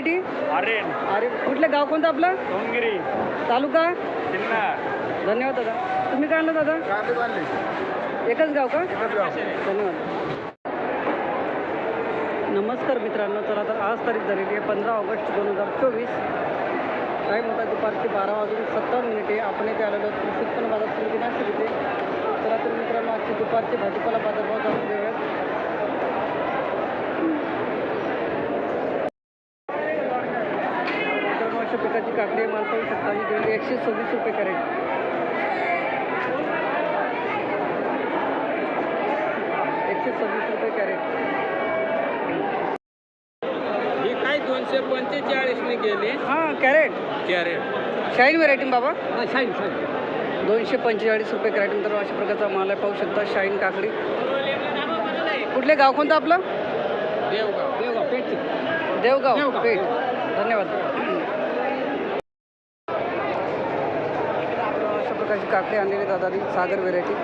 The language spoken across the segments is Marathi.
व्हेरायटी आर्यन अरे कुठलं गाव कोणतं आपलं? सोनगिरी. तालुका? सिन्नर. धन्यवाद दादा. तुम्ही काय आणलं दादा? एकच गाव का? धन्यवाद. नमस्कार मित्रांनो चला तर आज तारीख झालेली आहे पंधरा ऑगस्ट दोन हजार चोवीस. टाईम होता दुपारचे बारा वाजून सत्तावन्न मिनिटे. आपण इथे आलेलो कृषी उत्पन्न बाजार समिती नाशिक इथे. चला तर मित्रांनो आजचे दुपारचे भाजीपाला बाजारभाव जाणून घेऊयात मित्रांनो अशा प्रकारची काकडी माल पाहू शकता. ही गेली एकशे सव्वीस रुपये कॅरेट. एकशे सव्वीस रुपये कॅरेट. ही काय दोनशे पंचेचाळीसने गेली? हां कॅरेट. कॅरेट. शाईन व्हेरायटी बाबा. शाईन शाईन दोनशे पंचेचाळीस रुपये कॅरेट नंतर अशा प्रकारचा माल आहे. पाहू शकता शाईन काकडी. कुठले गाव कोणतं आपलं? देवगाव. देवगाव पेटी देवगाव देवगाव. पेठ. धन्यवाद अशा प्रकारची काकडी आणलेली दादानी सागर व्हेरायटी.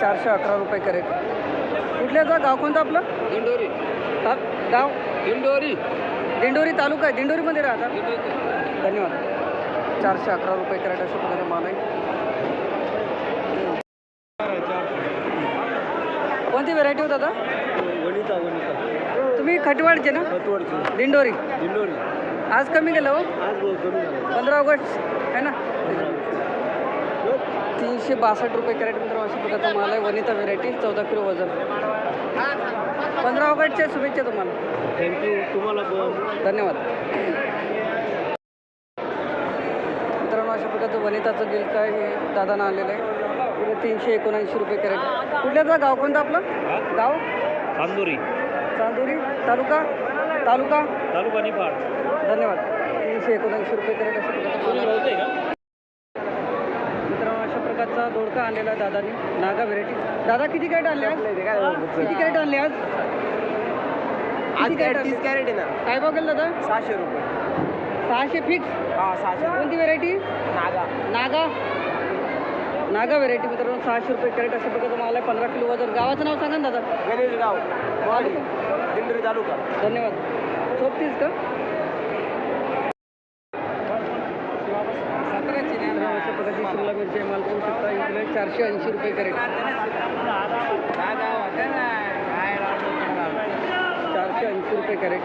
चारशे अकरा रुपये कॅरेट. कुठल्याचा गाव? कोणतं आपलं? दिंडोरी. ता गाव? दिंडोरी. दिंडोरी तालुका आहे. दिंडोरीमध्ये राहतात धन्यवाद. चारशे अकरा रुपये कॅरेट अशा प्रकारचा माल आहे. कोणती व्हेरायटी हो दादा? वनिता वनिता. तुम्ही खटवाडचे ना? दिंडोरी. दिंडोरी. आज कमी गेलं हो? आज पंधरा ऑगस्ट आहे ना? तीनशे बासष्ट रुपये कॅरेट नंतर अशा प्रकारचा माल आहे वनिता व्हेरायटी चौदा किलो वजन. पंधरा ऑगस्टच्या शुभेच्छा तुम्हाला. थँक्यू तुम्हाला धन्यवाद. मित्रांनो अशा प्रकारचं वनिताचं गिल काय हे दादानं आलेलं आहे. तीनशे एकोणऐंशी रुपये कॅरेट. कुठल्याचा गाव कोणतं आपलं? गाव? चांदोरी. चांदोरी? तालुका? तालुका? तालुका निफाड. धन्यवाद. तीनशे एकोणऐंशी रुपये कॅरेट अशा प्रकारचा माल आहे. होते का मित्रांनो अशा प्रकारचा दोडका आणलेला दादानी. नागा व्हेरायटी. दादा किती कॅरेट आणले आज? किती कॅरेट आणले आज? कॅरेट तीस? कॅरेट आहे ना. काय भाव गेला दादा? सहाशे रुपये. सहाशे फिक्स हा सहाशे कोणती व्हेरायटी? नागा. नागा. नागा व्हेरायटी मित्रांनो सहाशे रुपये कॅरेट अशा प्रकारचा माल आहे पंधरा किलो वजन. गावाचं नाव सांगा ना दादा. गणेश गाव दिंडोरी तालुका. धन्यवाद. सोबतीच का? शिमला मिरची. माल पाहू शकता इकडे चारशे ऐंशी रुपये कॅरेट. चारशे ऐंशी रुपये कॅरेट.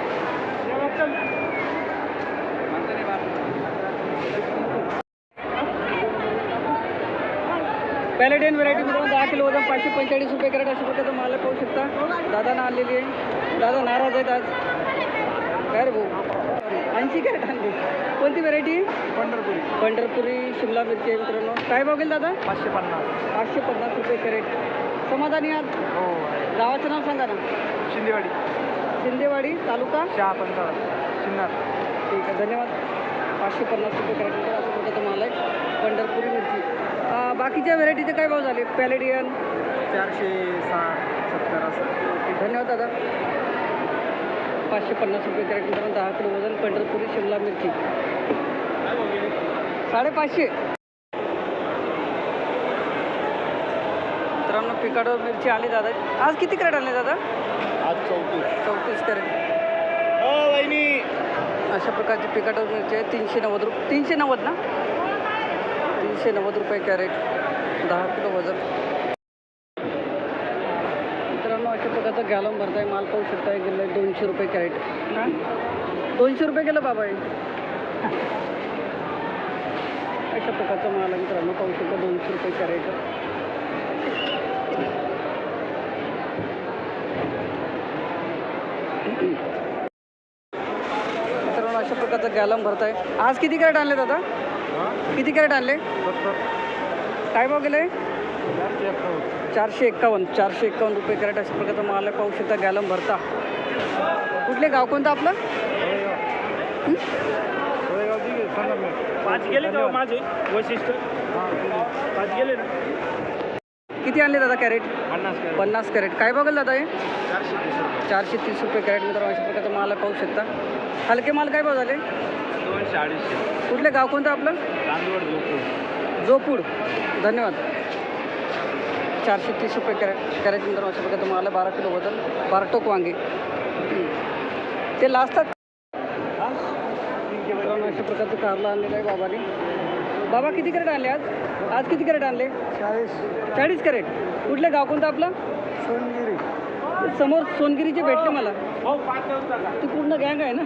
पॅलेडियन व्हरायटी मित्रांनो दहा किलो वजन पाचशे पंचेचाळीस रुपये कॅरेट. अशा प्रकारचं माल पाहू शकता. दादानं आणलेली आहे. दादा नाराज आहेत आज. काय रे भाऊ? ऐंशी कॅरेट आणली कोणती व्हरायटी पंढरपुरी. पंढरपुरी शिमला मिरची आहे मित्रांनो. काय भाव गेल दादा? पाचशे पन्नास. पाचशे पन्नास रुपये कॅरेट समाधानी आज हो गावाचं नाव सांगा ना. शिंदेवाडी. शिंदेवाडी तालुका? चहा पंचाळ शिन्नर. ठीक आहे धन्यवाद. पाचशे पन्नास रुपये कॅरेट नंतर असं माल आहे. पंढरपुरी मिरची. बाकीच्या व्हेरायटीचे काय भाव झाले? पॅलेडियन चारशे साठ सत्तर असं. धन्यवाद दादा. पाचशे पन्नास रुपये कॅरेट नंतर दहा किलो वजन पंढरपुरी शिमला मिरची. साडेपाचशे. मित्रांनो पिकाडो मिरची आली दादा. आज किती कॅरेट आणले दादा? आज चौतीस. चौतीस कॅरेट. हो अशा प्रकारची पिकाटो मिरची आहे. तीनशे नव्वद रुपये तीनशे नव्वद ना? तीनशे नव्वद रुपये कॅरेट. दहा किलो वजन मित्रांनो अशा प्रकारचा गॅलम भरताय माल पाहू शकता हे गेलं दोनशे रुपये कॅरेट. दोनशे रुपये गेलं बाबा हे अशा प्रकारचा माल आहे मित्रांनो पाहू शकता दोनशे रुपये कॅरेट. मित्रांनो अशा प्रकारचा गॅलम भरताय. आज किती कॅरेट आणले दादा किती कॅरेट आणले? काय भाव गेले चारशे एक्कावन्न चारशे एक्कावन्न रुपये कॅरेट अशा प्रकारचा माल पाहू शकता गॅलम भरता. कुठले गाव कोणतं आपलं? पाच गेले का माझे? वैशिष्ट्य? पाच गेले ना. किती आणले दादा कॅरेट? पन्नास कॅरेट. पन्नास कॅरेट. काय बघेल दादा हे? चारशे तीस रुपये कॅरेट मित्रांनो अशा प्रकारचा माल पाहू शकता हलके माल काय भाव झाले? दोनशे अडीचशे. कुठले गाव कोणतं आपलं? जोपूड धन्यवाद. चारशे तीस रुपये कॅरेट कॅरेट नंतर अशा प्रकारचं मला बारा किलो वजन बारा टोक वांगे. ते लास्टात मित्रांनो, अशा प्रकारचं कारला आणलेलं आहे बाबाने. बाबा किती कॅरेट आणले आज? आज किती कॅरेट आणले? चाळीस. चाळीस कॅरेट. कुठलं गाव कोणतं आपलं? सोनगिरी. समोर सोनगिरीचे भेटले मला. ती पूर्ण गँग आहे ना?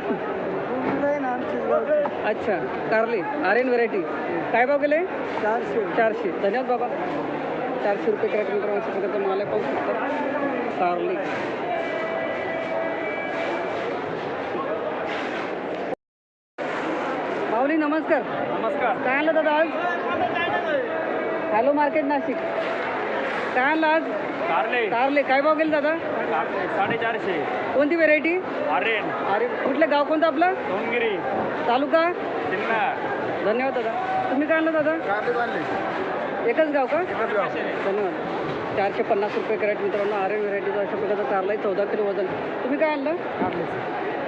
अच्छा कारले. आर एन व्हरायटी काय भाव गेले चारशे. चारशे. धन्यवाद बाबा. चारशे रुपये कॅरेट मित्रांनो अशा प्रकारचं मला पाहू शकता. कारली माऊली नमस्कार. नमस्कार. काय आणलं दादा आज? Hello market Nashik. काय आणलं आज? कारले कारले काय भाव गेले दादा? साडेचारशे. कोणती व्हेरायटी आरेन अरे कुठलं गाव कोणतं आपलं? सोनगिरी. तालुका? धन्यवाद दादा. तुम्ही काय आणलं दादा? एकच गाव का? धन्यवाद. चारशे पन्नास रुपये कॅरेट मित्रांनो आर एन व्हेरायटीचा अशा प्रकारचा कारला आहे चौदा किलो वजन. तुम्ही काय आणलं?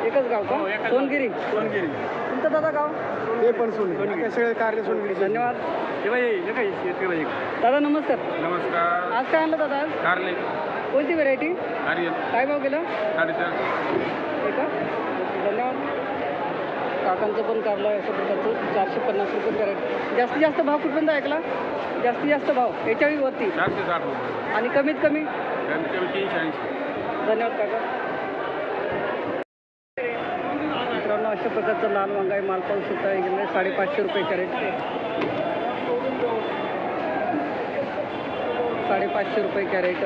एकच गाव हो, का गाव. सोनगिरी. सोनगिरी. तुमचं दादा गाव? ते पण सोनगिरी. सगळे कारले सोनगिरी धन्यवाद. हे हे दादा नमस्कार. नमस्कार. आज काय आणलं दादा आज? कारले. कोणती व्हेरायटी काय भाव गेलं साडेचार हे काकांचं पण कारलं आहे अशा प्रकारचं. चारशे पन्नास रुपये कॅरेट. जास्तीत जास्त भाव कुठपर्यंत ऐकला? जास्तीत जास्त भाव. चारशे साठ रुपये. आणि कमीत कमी? त्यांचे तीनशे ऐंशी. धन्यवाद काका. मित्रांनो अशा प्रकारचं लाल वांगा आहे माल पाहू शकता. गेले साडेपाचशे रुपये कॅरेट. साडेपाचशे रुपये कॅरेट.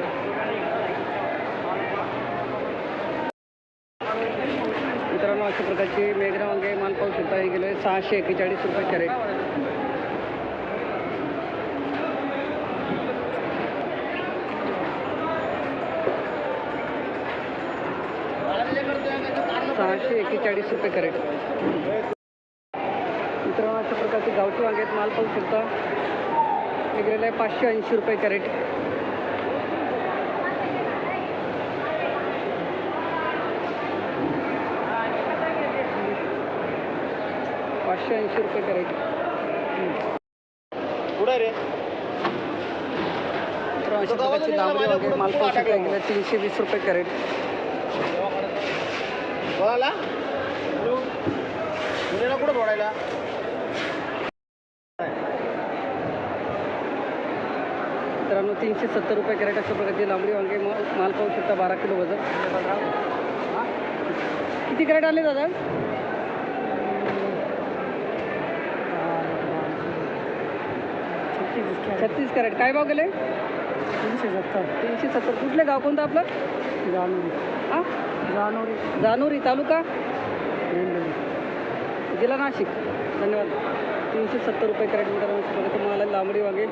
मित्रांनो अशा प्रकारची मेघना वांगे किलो आहे सहाशे एक्केचाळीस रुपये कॅरेट. सहाशे एक्केचाळीस रुपये कॅरेट. मित्रांनो अशा प्रकारचे गावठी वांग्यात आहेत माल पाहू शकता. वेगळेला आहे पाचशे ऐंशी रुपये कॅरेट. पाचशे ऐंशी रुपये कॅरेट. पुढे रे? मित्रांनो अशा प्रकारची लांबडी वांगे माल पाहू शकता गेले तीनशे वीस रुपये कॅरेट. बोला पुण्याला कुठं बोलायला? मित्रांनो तीनशे सत्तर रुपये कॅरेट अशा प्रकारची लांबडी वांगे माल माल पाहू शकता बारा किलो वजन. किती कॅरेट आले दादा? छत्तीस कॅरेट काय भाव गेले तीनशे सत्तर. तीनशे सत्तर. कुठले गाव कोणतं आपलं? जानोरी हां जानोरी जानोरी तालुका? जिल्हा नाशिक. धन्यवाद. तीनशे सत्तर रुपये कॅरेट मित्रांनो आहे लांबडी वांगे.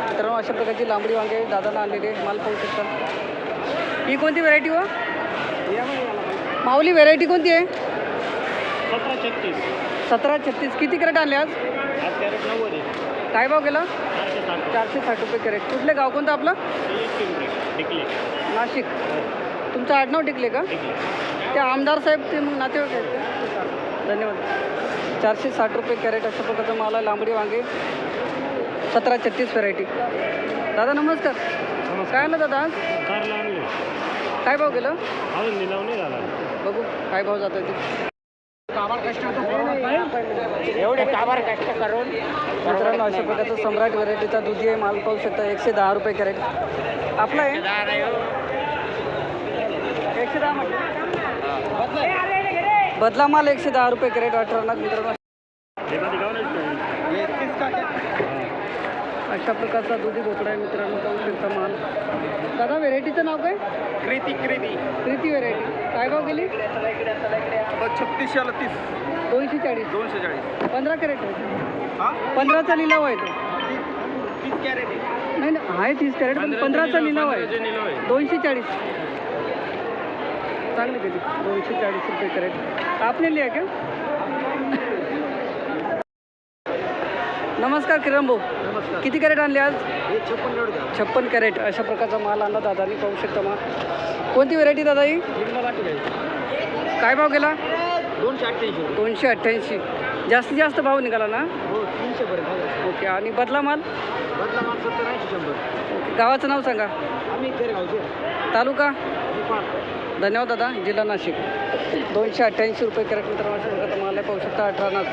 मित्रांनो अशा प्रकारची लांबडी वांगे. दादाला आणलेली आहे. माल पाहू शकता. ही कोणती व्हेरायटी व माऊली व्हेरायटी कोणती आहे? सतरा छत्तीस. सतरा छत्तीस. किती कॅरेट आणले आज? आज कॅरेट नव्वद आहे. काय भाव गेला? चारशे साठ रुपये. कॅरेट. कुठले गाव कोणतं आपलं? टिकले नाशिक. तुमचं आडनाव टिकले का? ते आमदार साहेब ते मग नातेवाईक आहेत? धन्यवाद. चारशे साठ रुपये कॅरेट अशा प्रकारचं माल लांबडी वांगे. सतरा छत्तीस व्हरायटी दादा नमस्कार. काय आलं दादा काय भाव गेलं? बघू काय भाव जात एवढे काबार कष्ट करून मित्रांनो अशा प्रकारचं सम्राट व्हरायटीचा दुधी आहे माल पाहू शकता. एकशे दहा रुपये कॅरेट. आपलं आहे? एकशे दहा म्हटलं बदला माल एकशे दहा रुपये कॅरेट अठरा लाख मित्रांनो. अशा प्रकारचा दुधी भोपळा आहे मित्रांनो पाहू शकता माल. दादा व्हेरायटीचं नाव काय? कृती कृती प्रीती व्हेरायटी. काय भाव गेली? छत्तीसशे तीस. दोनशे चाळीस. दोनशे चाळीस. पंधरा कॅरेट आहे. हा? पंधराचा लिलाव आहे तो. तीस कॅरेट नाही नाही आहे तीस कॅरेट पण पंधराचा लिलाव आहे. आहे. दोनशे चाळीस. चांगली गेली दोनशे चाळीस रुपये कॅरेट. आपने लिया क्या? नमस्कार किरण भाऊ. नमस्कार. किती कॅरेट आणले आज? छप्पन छप्पन कॅरेट. अशा प्रकारचा माल आणला दादानी पाहू शकता मा कोणती व्हेरायटी दादा ही? काय भाव गेला? दोनशे अठ्ठ्याऐंशी दोनशे अठ्ठ्याऐंशी. जास्तीत जास्त भाव निघाला ना? हो तीनशे पर्यंत ओके आणि बदला माल? बदला माल सत्तर ऐंशी शंभर. ओके गावाचं नाव सांगा. आम्ही तालुका? धन्यवाद दादा जिल्हा नाशिक. दोनशे अठ्ठ्याऐंशी रुपये कॅरेट मित्रांनो माल आहे. पाहू शकता अठरा नाग.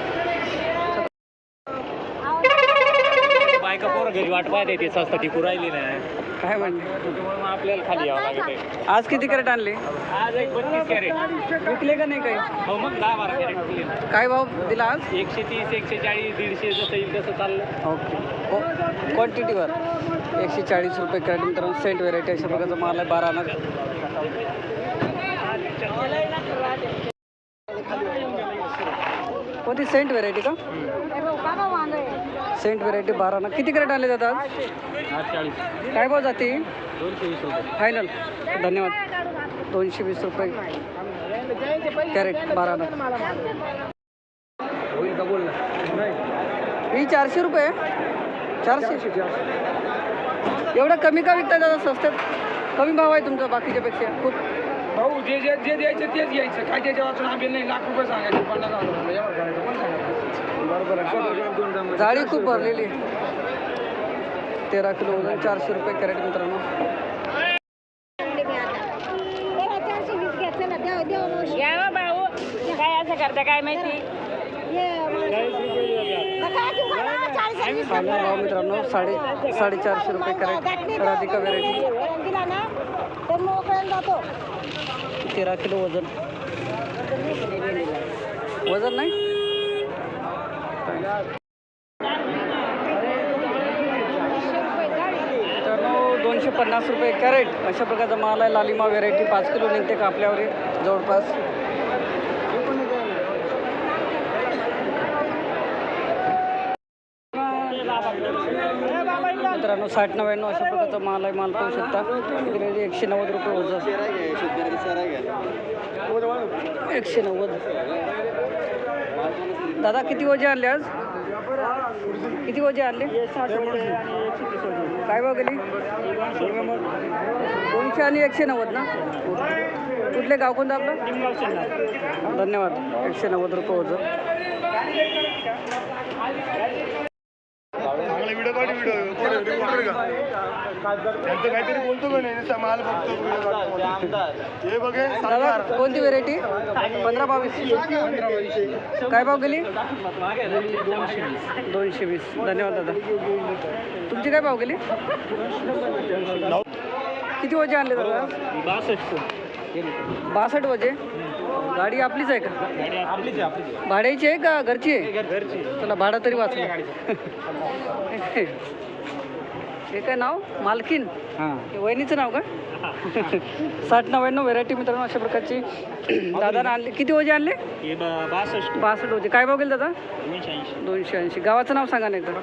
घरी वाट पाहते ते स्वस्त टिकू राहिली ना काय मग आपल्याला खाली यावं लागत आहे आज किती कॅरेट आणले? आज एक बत्तीस कॅरेट. विकले का नाही काही? हो मग दहा बारा कॅरेट काय भाव दिला आज? एकशे तीस एकशे चाळीस दीडशे जसं येईल तसं चाललं. ओके. क्वांटिटीवर एकशे चाळीस रुपये कॅरेट मित्रांनो सेंट व्हेरायटी अशा प्रकारचा माल आहे बारा नग कोणती सेंट व्हेरायटी का? सेंट व्हेरायटी बारा ना किती क्रेट आले जातात? काय भाव जाते? फायनल धन्यवाद. दोनशे वीस रुपये. कॅरेट बारा ना ही चारशे रुपये? चारशे. एवढं कमी का विकता दादा स्वस्तात? कमी भाव आहे तुमचा बाकीच्यापेक्षा. खूप. भाऊ जे जे जे द्यायचं तेच घ्यायचं. काय त्याच्या वाचून आम्ही नाही लाख रुपये सांगायचे पन्नास हजार रुपये. एवढं करायचं कोण सांगायचं? जाळी खूप भरलेली. तेरा किलो वजन चारशे रुपये कॅरेट मित्रांनो. या भाऊ. काय असं करता काय माहिती? फायनल भाव मित्रांनो साडे साडेचारशे रुपये कॅरेट राधिका व्हेरायटी तर किलो वजन. वजन नाही? दोनशे पन्नास रुपये कॅरेट अशा प्रकारचा माल आहे. लालिमा व्हेरायटी पाच किलो निघते का आपल्यावर? जवळपास. मित्रांनो साठ नव्याण्णव अशा प्रकारचा माल आहे. माल पाहू शकता. एकशे नव्वद रुपये वजन. एकशे नव्वद. दादा किती वजे आणले आज? किती वजे आणले? काय भाव गेली दोनशे आणि एकशे नव्वद ना? कुठले गाव कोणतं आपलं? धन्यवाद. एकशे नव्वद रुपये वजन. त्यांचं काहीतरी बोलतो का नाही? माल बघतो हे बघे कोणती व्हेरायटी पंधरा बावीस. काय भाव गेली? दोनशे वीस. धन्यवाद दादा. तुमची काय भाव गेली? किती वजे आणले दादा? बासष्ट बासष्ट वजे. गाडी आपलीच आहे का? आपलीच आहे आपलीच भाड्याची आहे का घरची आहे? घरची. चला भाडं तरी वाचलं हे काय नाव? मालकीन. हां. हे वहिनीचं नाव का? साठ नव्याण्णव व्हेरायटी मित्रांनो अशा प्रकारची दादानं आणले. किती वजे आणले? हे बासष्ट. बासष्ट वजे काय भाव गेले दादा? दोनशे ऐंशी. दोनशे ऐंशी. गावाचं नाव सांगा नाही तर.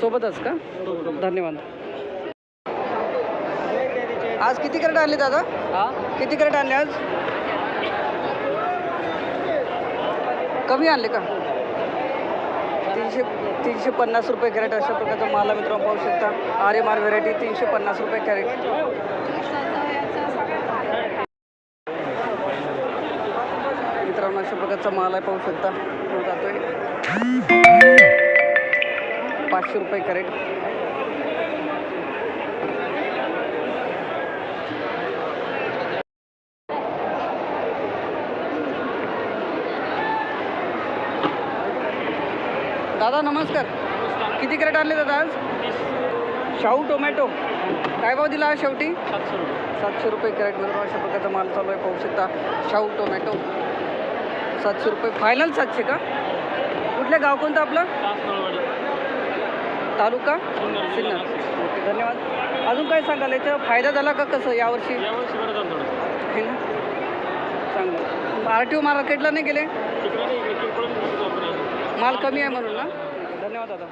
सोबतच का? धन्यवाद. आज किती कॅरेट आणले दादा? किती कॅरेट आणले आज? कमी आणले का? तीनशे तीनशे पन्नास रुपये कॅरेट अशा प्रकारचा माला मित्रांनो पाहू शकता. आर एम आर व्हेरायटी तीनशे पन्नास रुपये कॅरेट. मित्रांनो अशा प्रकारचा माल आहे पाहू शकता. तो जातोय. पाचशे रुपये कॅरेट. दादा नमस्कार. किती कॅरेट आणले दादा आज? शाहू टोमॅटो. काय भाव दिला शेवटी? सातशे रुपये सातशे रुपये कॅरेट अशा प्रकारचा माल चालू आहे. पाहू शकता शाहू टोमॅटो. सातशे रुपये. फायनल सातशे का? कुठलं गाव कोणतं आपलं? तालुका? सिन्नर. ओके धन्यवाद. अजून काय सांगाल? याचा फायदा झाला का कसं यावर्षी? आहे ना? चांगलं. आर टी ओ मार्केटला नाही गेले तिकडे नाही इकडे किरकोळ माल कमी आहे म्हणून ना? धन्यवाद दादा.